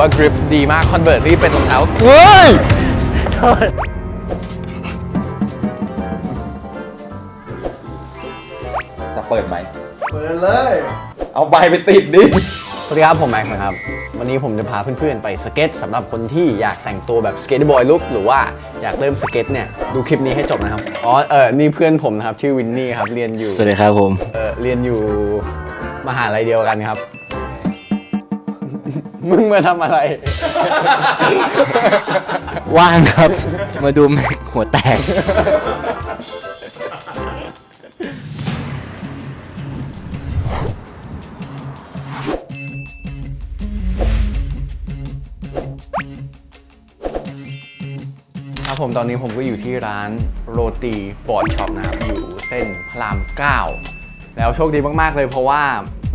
ว่ากริปดีมากคอนเวิร์ที่เป็นรองเท้าเฮ้ยจะเปิดไหม เปิดเลย เอาใบไปติดดิ สวัสดีครับ ผมแม็กซ์นะครับ วันนี้ผมจะพาเพื่อนๆไปสเก็ตสำหรับคนที่อยากแต่งตัวแบบสเก็ตบอยลุกหรือว่าอยากเริ่มสเก็ตเนี่ย ดูคลิปนี้ให้จบนะครับ อ๋อ เออนี่เพื่อนผมนะครับ ชื่อวินนี่ครับ เรียนอยู่ สวัสดีครับผม เออเรียนอยู่มหาลัยเดียวกันครับ มึงมาทำอะไร ว่างครับ มาดูแม็กหัวแตก ครับผมตอนนี้ผมก็อยู่ที่ร้านโรตีบอร์ดช็อปนะครับ อยู่เส้นพระราม 9 แล้วโชคดีมาก ๆ เลยเพราะว่า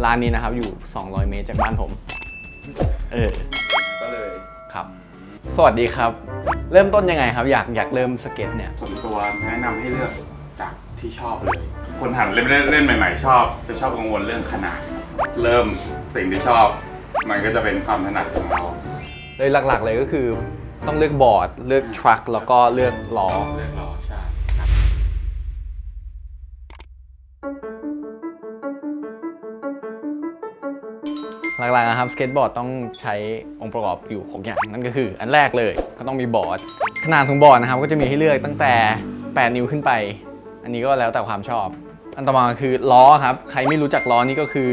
ร้านนี้นะครับอยู่ 200 เมตรจากบ้านผม เออ ก็เลยครับ สวัสดีครับ เริ่มต้นยังไงครับ อยากอยากเริ่มสเก็ตเนี่ย ส่วนตัวแนะนำให้เลือกจากที่ชอบเลย คนหัดเล่นเล่นใหม่ ๆ ชอบ จะชอบกังวลเรื่องขนาด เริ่มสิ่งที่ชอบ มันก็จะเป็นความถนัดของเราเลยหลักๆเลยก็คือ ต้องเลือกบอร์ด เลือกทรัคแล้วก็เลือกล้อ เลือกล้อใหลักๆนะครับสเก็ตบอร์ดต้องใช้องค์ประกอบอยู่6อย่างนั่นก็คือ อันแรกเลยก็ต้องมีบอร์ด ขนาดของบอร์ดนะครับก็จะมีให้เลือกตั้งแต่ 8 นิ้วขึ้นไป อันนี้ก็แล้วแต่ความชอบ อันต่อมาคือล้อครับ ใครไม่รู้จักล้อนี่ก็คือ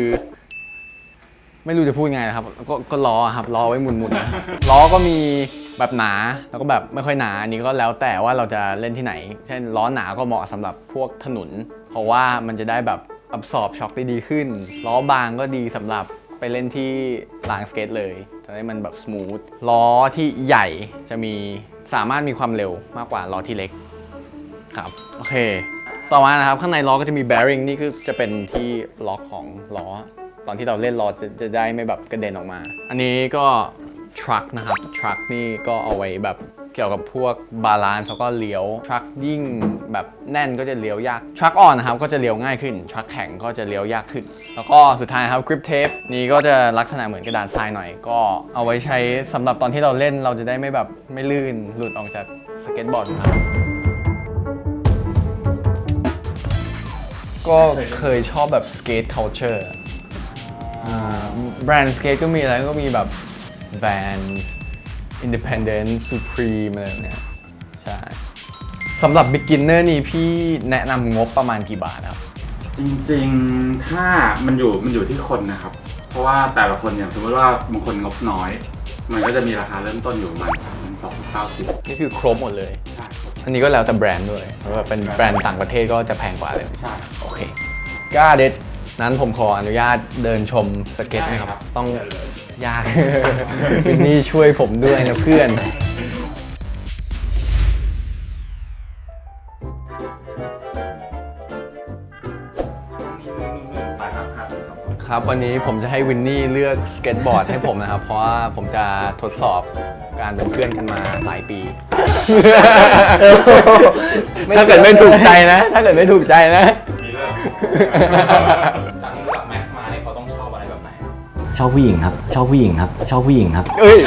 ไม่รู้จะพูดไงนะครับก็ก็ล้อครับล้อไว้หมุนๆล้อก็มีแบบหนาแล้วก็แบบไม่ค่อยหนาอันนี้ก็แล้วแต่ว่าเราจะเล่นที่ไหน เช่นล้อหนาก็เหมาะสำหรับพวกถนน เพราะว่ามันจะได้แบบ absorb ช็อคได้ดีขึ้น ล้อบางก็ดีสำหรับ ไปเล่นที่ลานสเก็ตเลย จะได้มันแบบ smooth ล้อที่ใหญ่จะมีสามารถมีความเร็วมากกว่าล้อที่เล็กครับโอเค ต่อมานะครับข้างในล้อก็จะมี bearing นี่คือจะเป็นที่ล็อกของล้อ ตอนที่เราเล่นล้อจะจะได้ไม่แบบกระเด็นออกมา อันนี้ก็ truck นะครับ truck นี่ก็เอาไว้แบบ เกี่ยวกับพวกบาลานซ์แล้วก็เลี้ยว truck ยิ่งแบบแน่นก็จะเลี้ยวยาก truck อ่อนนะครับก็จะเลี้ยวง่ายขึ้น truck แข็งก็จะเลี้ยวยากขึ้น แล้วก็สุดท้ายครับ grip tape นี่ก็จะลักษณะเหมือนกระดาษทรายหน่อย ก็เอาไว้ใช้สำหรับตอนที่เราเล่นเราจะได้ไม่แบบไม่ลื่นหลุดออกจากสเก็ตบอร์ดครับก็เคยชอบแบบสเกต culture อ่าแบรนด์สเกตก็มีอะไรก็มีแบบแบรนด์ Independent Supreme อะไรแบบเนี้ยใช่สำหรับ beginner นี่พี่แนะนำงบประมาณกี่บาทครับ จริงๆ ถ้ามันอยู่มันอยู่ที่คนนะครับ เพราะว่าแต่ละคนอย่างสมมติว่าบางคนงบน้อย มันก็จะมีราคาเริ่มต้นอยู่ประมาณสามพันสองเก้าสิบนี่คือครบหมดเลย ใช่ครับอันนี้ก็แล้วแต่แบรนด์ด้วยแล้วแบบเป็นแบรนด์ต่างประเทศก็จะแพงกว่าเลย ใช่ โอเคก้าเด็ดนั้นผมขออนุญาตเดินชมสเก็ตนะครับ ต้องเชิญเล ยยาก วินนี่ช่วยผมด้วยนะเพื่อนครับวันนี้ผมจะให้วินนี่เลือกสเก็ตบอร์ดให้ผมนะครับ เพราะว่าผมจะทดสอบการเป็นเพื่อนกันมาหลายปี ถ้าเกิดไม่ถูกใจนะ ถ้าเกิดไม่ถูกใจนะ มีเริ่มจ ชอบผู้หญิงครับ ชอบผู้หญิงครับ ชอบผู้หญิงครับ เอ้ย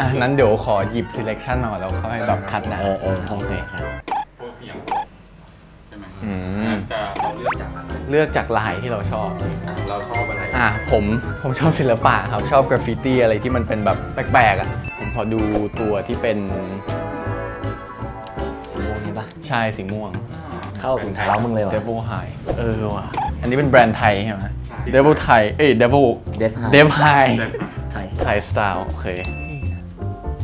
อะนั้นเดี๋ยวขอหยิบ selection มาก่อนแล้วค่อยแบบคัดนะ เออเออโอเคครับ พวกอย่างใช่ไหมอืมจะเราเลือกจากอะไรเลือกจากลายที่เราชอบ อะเราชอบอะไรอะผมผมชอบศิลปะครับ ชอบกราฟฟิตี้อะไรที่มันเป็นแบบแปลกๆอะ ผมขอดูตัวที่เป็นสีม่วงนี่ปะชายสีม่วง เข้ากับถุงเท้ามึงเลยว่ะ Devil High เออว่ะ อันนี้เป็นแบรนด์ไทยใช่ไหม Devil Thai เอ้ย Devil Dev High Dev High ไทยไทยสไตล์โอเค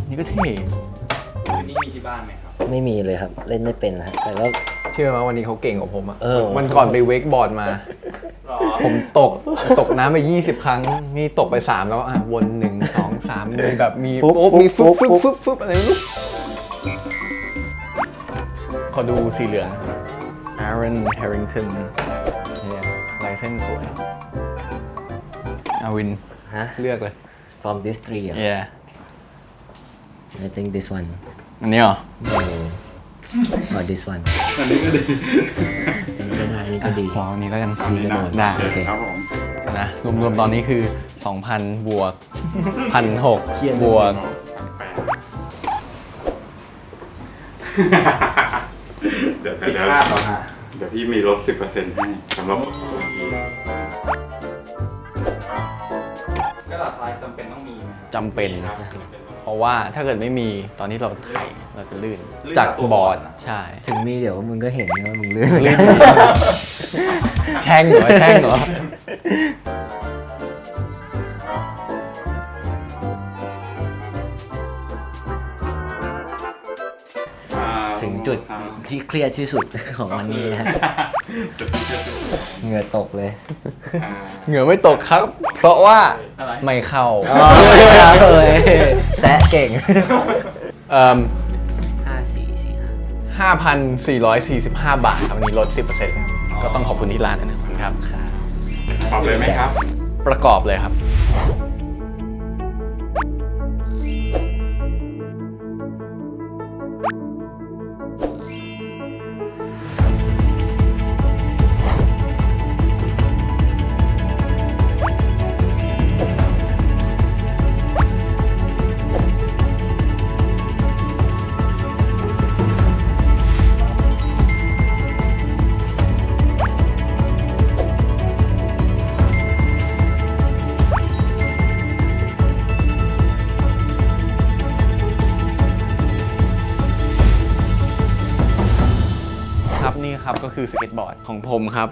นี่ก็เท่นี่มีที่บ้านไหมครับ ไม่มีเลยครับเล่นไม่เป็นนะฮะแต่ว่าเชื่อไหมวันนี้เขาเก่งกว่าผมอะเออวันก่อนไปเวกบอร์ดมาผมตกตกน้ำไป 20 ครั้งนี่ตกไป 3 แล้วอะวน 1 2 3 มีแบบมีโป๊บมีฟึบฟึบฟึบฟึบอะไรไม่รู้ขอดูสีเหลือง Aaron Harrington เนี่ยลายเส้นสวยอาวิน ฮะ เลือกเลย from this tree อะ yeah I think this one อันนี้เหรอ no or this one อันนี้ก็ดีอันนี้ก็ได้อันนี้ก็ดีอ๋ออันนี้ก็ยังดีกันหมดได้โอเค ครับผมคนะ รวมๆ ตอนนี้คือ 2,000 บวก1,600 บวกเดี๋ยวผิดเดี๋ยวพลาดเหรอฮะ เดี๋ยวพี่มีลดสิบเปอร์เซ็นต์ให้สำหรับก็หลักไลฟ์จำเป็นต้องมีไหมครับจำเป็นครับเพราะว่าถ้าเกิดไม่มีตอนที่เราถ่ายเราจะลื่นลื่นจากจากตัวบบออร์ร์ดดนะ ใช่ถึงมีเดี๋ยวมึงก็เห็นว่ามึงลื่นลื่นแช่งเหรอแช่งเหรอ จุดอ่าที่เครียดที่สุดของวันนี้นะฮะจุดที่จะจุดเหงื่อตกเลย อ่าเหงื่อไม่ตกครับ เพราะว่าไม่เข้าเลยแซะเก่ง เอ่อห้าสี่สี่ห้า5,445 บาทครับวันนี้ลด 10%ก็ต้องขอบคุณที่ร้านนะครับปรับเลยไหมครับ ประกอบเลยครับครับ ผมครับ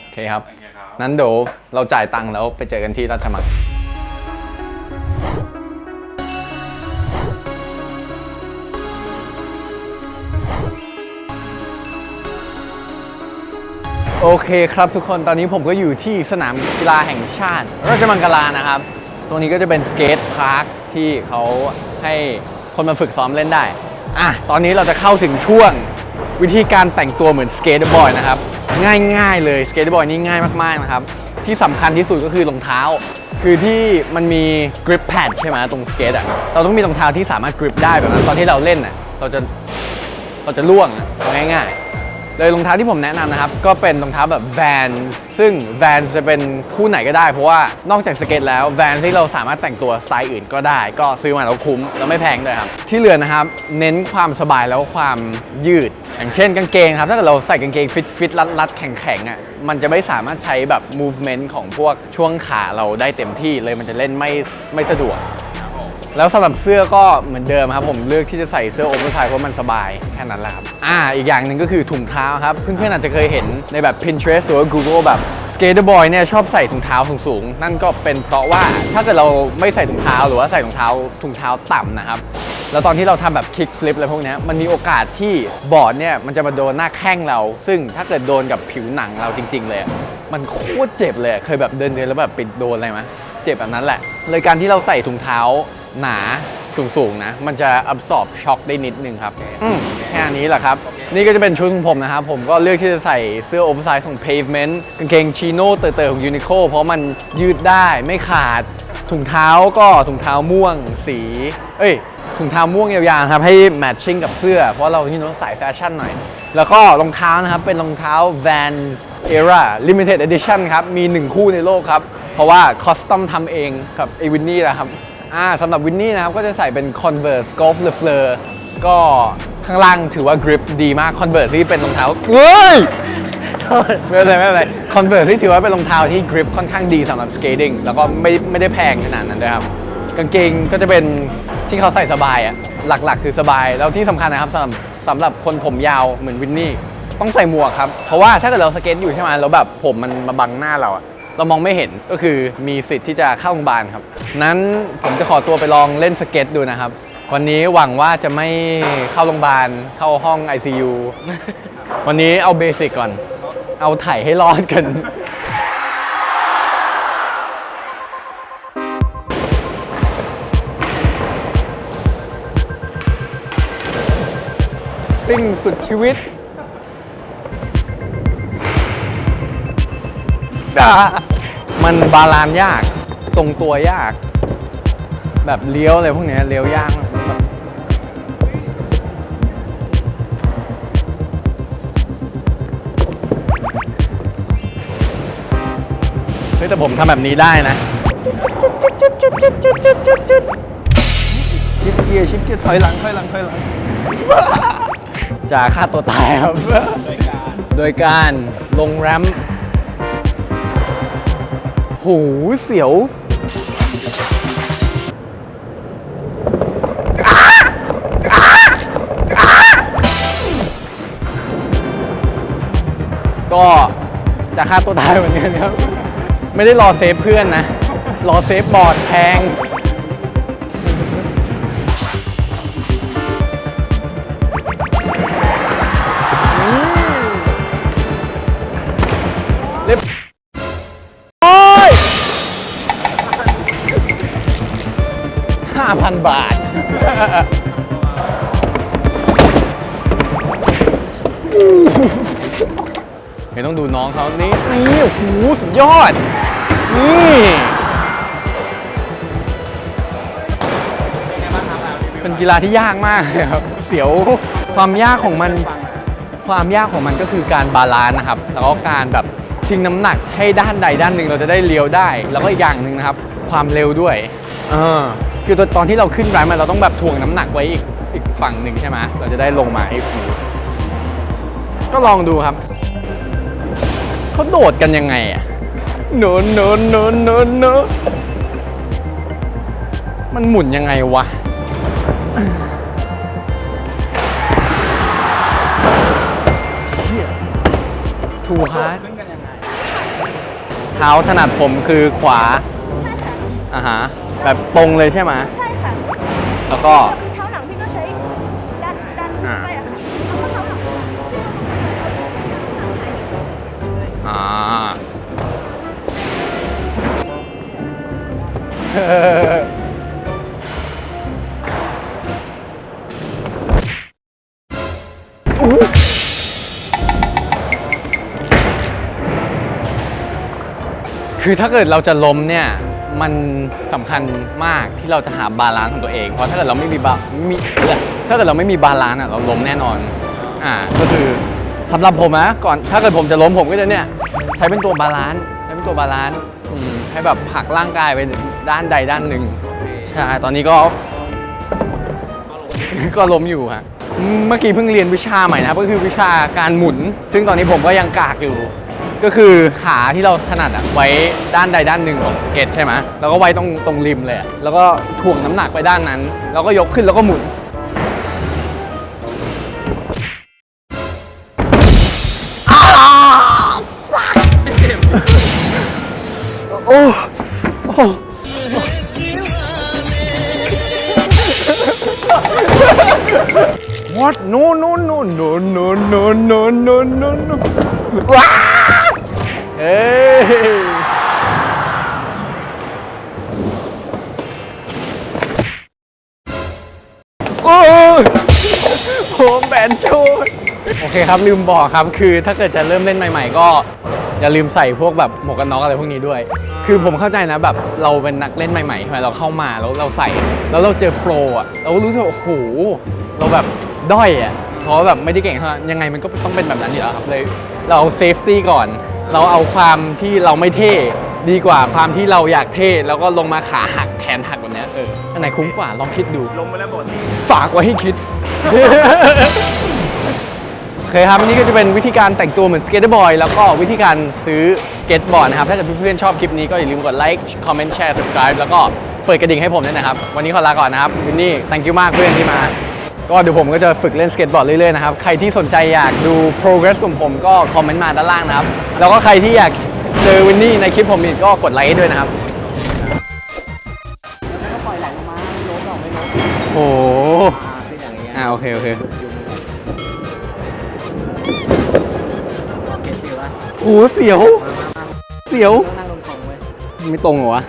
โอเคครับ โอเคครับ นั้นเดี๋ยวเราจ่ายตังค์แล้วไปเจอกันที่ราชมังโอเคครับทุกคนตอนนี้ผมก็อยู่ที่สนามกีฬาแห่งชาติ ราชมังคลานะครับ ตรงนี้ก็จะเป็นสเกตพาร์คที่เขาให้คนมาฝึกซ้อมเล่นได้อะตอนนี้เราจะเข้าถึงช่วง วิธีการแต่งตัวเหมือนสเกตบอร์ดนะครับ ง่ายๆเลยสเกตบอร์ดนี่ง่ายมากๆนะครับ ที่สำคัญที่สุดก็คือรองเท้า คือที่มันมีกริปแพดใช่ไหมตรงสเกตอะเราต้องมีรองเท้าที่สามารถกริปได้แบบนั้นตอนที่เราเล่นอะเราจะเราจะล่วงง่ายๆ เลยรองเท้าที่ผมแนะนำนะครับ ก็เป็นรองเท้าแบบแวน ซึ่งแวนจะเป็นคู่ไหนก็ได้เพราะว่านอกจากสเก็ตแล้วแวนที่เราสามารถแต่งตัวสไตล์อื่นก็ได้ ก็ซื้อมาแล้วคุ้มแล้วไม่แพงด้วยครับ ที่เหลือนะครับ เน้นความสบายแล้วความยืด อย่างเช่นกางเกงครับ ถ้าเกิดเราใส่กางเกงฟิตฟิตรัดรัดแข็งแข็งอะมันจะไม่สามารถใช้แบบ movement ของพวกช่วงขาเราได้เต็มที่เลยมันจะเล่นไม่ไม่สะดวก แล้วสำหรับเสื้อก็เหมือนเดิมครับ ผมเลือกที่จะใส่เสื้อโอเวอร์ไซส์เพราะมันสบายแค่นั้นแหละครับอ่าอีกอย่างหนึ่งก็คือถุงเท้าครับ เพื่อนๆอาจจะเคยเห็นในแบบ Pinterest หรือว่า Google แบบสเกตบอยเนี่ยชอบใส่ถุงเท้าสูงๆนั่นก็เป็นเพราะว่าถ้าเกิดเราไม่ใส่ถุงเท้าหรือว่าใส่ถุงเท้าถุงเท้าต่ำนะครับแล้วตอนที่เราทำแบบคิกฟลิปอะไรพวกนี้มันมีโอกาสที่บอร์ดเนี่ยมันจะมาโดนหน้าแข้งเรา ซึ่งถ้าเกิดโดนกับผิวหนังเราจริง ๆ เลย มันโคตรเจ็บเลยเคยแบบเดินๆแล้วแบบไปโดนอะไรไหมเจ็บแบบนั้นแหละ เลยการที่เราใส่ถุงเท้า หนาสูงๆนะ มันจะ absorb ช็อคได้นิดนึงครับอืมแค่นี้แหละครับ นี่ก็จะเป็นชุดของผมนะครับ ผมก็เลือกที่จะใส่เสื้อโอเวอร์ไซส์ของ Pavement กางเกงชีโน่เตอๆของ Uniqlo เพราะมันยืดได้ไม่ขาดถุงเท้าก็ถุงเท้าม่วงสี เอ้ย ถุงเท้าม่วงยาวๆครับ ให้แมทชิ่งกับเสื้อ เพราะเราที่น้องสายแฟชั่นหน่อย แล้วก็รองเท้านะครับ เป็นรองเท้า Vans Era Limited Edition ครับ มี 1 คู่ในโลกครับ เพราะว่าคอสตอมทำเองกับไอวินนี่แหละครับ อ่าสำหรับวินนี่นะครับก็จะใส่เป็น Converse Golf Le Fleur ก็ข้างล่างถือว่า grip ดีมาก Converse ที่เป็นรองเท้าเฮ้ยไม่เป็นไรไม่เป็นไรคอนเวิร์ที่ถือว่าเป็นรองเท้าที่กริปค่อนข้างดีสำหรับสเกตติ้งแล้วก็ไม่ไม่ได้แพงขนาดนั้นด้วยครับกางเกงก็จะเป็นที่เขาใส่สบายอะหลักๆ คือสบาย แล้วที่สำคัญนะครับสำหรับสำหรับคนผมยาวเหมือนวินนี่ต้องใส่หมวกครับ เพราะว่าถ้าเกิดเราสเก็ตอยู่ใช่ไหมแล้วแบบผมมันมาบังหน้าเราอะ เรามองไม่เห็นก็คือมีสิทธิ์ที่จะเข้าโรงพยาบาลครับ นั้นผมจะขอตัวไปลองเล่นสเก็ตดูนะครับ วันนี้หวังว่าจะไม่เข้าโรงพยาบาลเข้าห้อง ICU วันนี้เอาเบสิกก่อน เอาไถ่ให้รอดกันสิ่งสุดชีวิต ด่า มันบาลานซ์ยาก ทรงตัวยาก แบบเลี้ยวอะไรพวกเนี้ยเลี้ยวยากมากแบบเฮ้ยแต่ผมทำแบบนี้ได้นะ ชิปเกียร์ชิปเกียร์ถอยหลังถอยหลังถอยหลัง จะฆ่าตัวตายครับ โดยการลงแรมป์โห เสียว ก็จะฆ่าตัวตายเหมือนกันครับ ไม่ได้รอเซฟเพื่อนนะ รอเซฟบอร์ดแพง 5,000 บาท เดี๋ต้องดูน้องเขานี่นี่โอ้โหสุดยอด นี่เป็นกีฬาที่ยากมากเลครับ เสียวความยากของมัน ความยากของมันก็คือการบาลานซ์นะครับ แล้วก็การแบบชิงน้ำหนักให้ด้านใดด้านหนึ่งเราจะได้เลี้ยวได้ แล้วก็อีกอย่างหนึ่งนะครับ ความเร็วด้วย เออคือตอนที่เราขึ้นแรมป์อะเราต้องแบบถ่วงน้ำหนักไว้อีกอีกฝั่งหนึ่งใช่ไหมเราจะได้ลงมาไอ้ฟิวก็ลองดูครับเขาโดดกันยังไงอะโนโนโนโนโนมันหมุนยังไงวะทูฮาร์ดเท้าถนัดผมคือขวาใช่ค่ะอ่าฮะ แบบตรงเลยใช่ไหมใช่ค่ะแล้วก็เท้าหลังพี่ก็ใช้ดันดันอ่าไปอะค่ะแล้วก็เท้าหลังอ่าคือถ้าเกิดเราจะล้มเนี่ย มันสำคัญมากที่เราจะหาบาลานซ์ของตัวเอง เพราะถ้าเกิดเราไม่มีบามีถ้าเกิดเราไม่มีบาลานซ์อะเราล้มแน่นอนอ่าก็คือสำหรับผมนะก่อนถ้าเกิดผมจะล้มผมก็จะเนี่ยใช้เป็นตัวบาลานซ์ใช้เป็นตัวบาลานซ์ให้แบบผักร่างกายไปด้านใดด้านหนึ่งใช่ตอนนี้ก็ก็ล้มอยู่ฮะเมื่อกี้เพิ่งเรียนวิชาใหม่นะครับก็คือวิชาการหมุน ซึ่งตอนนี้ผมก็ยังกากอยู่ ก็คือขาที่เราถนัดอะไว้ด้านใดด้านหนึ่งของสเก็ตใช่ไหมแล้วก็ไว้ตรงตรงริมเลยอะแล้วก็ถ่วงน้ำหนักไปด้านนั้น แล้วก็ยกขึ้นแล้วก็หมุน โอ้โอ้ What no no no no no no no no no no ว้า เฮ้ยโอ้ยโหแบนโชดโอเคครับลืมบอกครับคือถ้าเกิดจะเริ่มเล่นใหม่ ๆ ก็อย่าลืมใส่พวกแบบหมวกกันน็อกอะไรพวกนี้ด้วย คือผมเข้าใจนะแบบเราเป็นนักเล่นใหม่ๆใช่ไหมเราเข้ามาแล้วเราใส่ แล้วเราเจอโปรอะเราก็รู้สึกว่าโอ้โหเราแบบด้อยอะเพราะว่าแบบไม่ได้เก่งเท่านั้นยังไงมันก็ต้องเป็นแบบนั้นอยู่แล้วครับเลยเราเซฟตี้ก่อน เราเอาความที่เราไม่เท่ดีกว่าความที่เราอยากเท่แล้วก็ลงมาขาหักแขนหักแบบเนี้ยเอออันไหนคุ้มกว่าลองคิดดู ลงไปแล้วบทนี้ฝากไว้ให้คิด โอเคครับอันนี้ก็จะเป็นวิธีการแต่งตัวเหมือนสเก็ตบอร์ดแล้วก็วิธีการซื้อสเก็ตบอร์ดนะครับ ถ้าเกิดเพื่อนๆชอบคลิปนี้ก็อย่าลืมกดไลค์คอมเมนต์แชร์ subscribe แล้วก็เปิดกระดิ่งให้ผมด้วยนะครับ วันนี้ขอลาก่อนนะครับวินนี่ thank you มากเพื่อนที่มา ก็เดี๋ยวผมก็จะฝึกเล่นสเก็ตบอร์ดเรื่อยๆนะครับ ใครที่สนใจอยากดู progress ของผมก็คอมเมนต์มาด้านล่างนะครับ แล้วก็ใครที่อยากเจอวินนี่ในคลิปผมอีกก็กดไลค์ให้ด้วยนะครับโอ้โหอ่าโอเคโอเคโหเสียว เสียวไม่ตรงเหรอวะ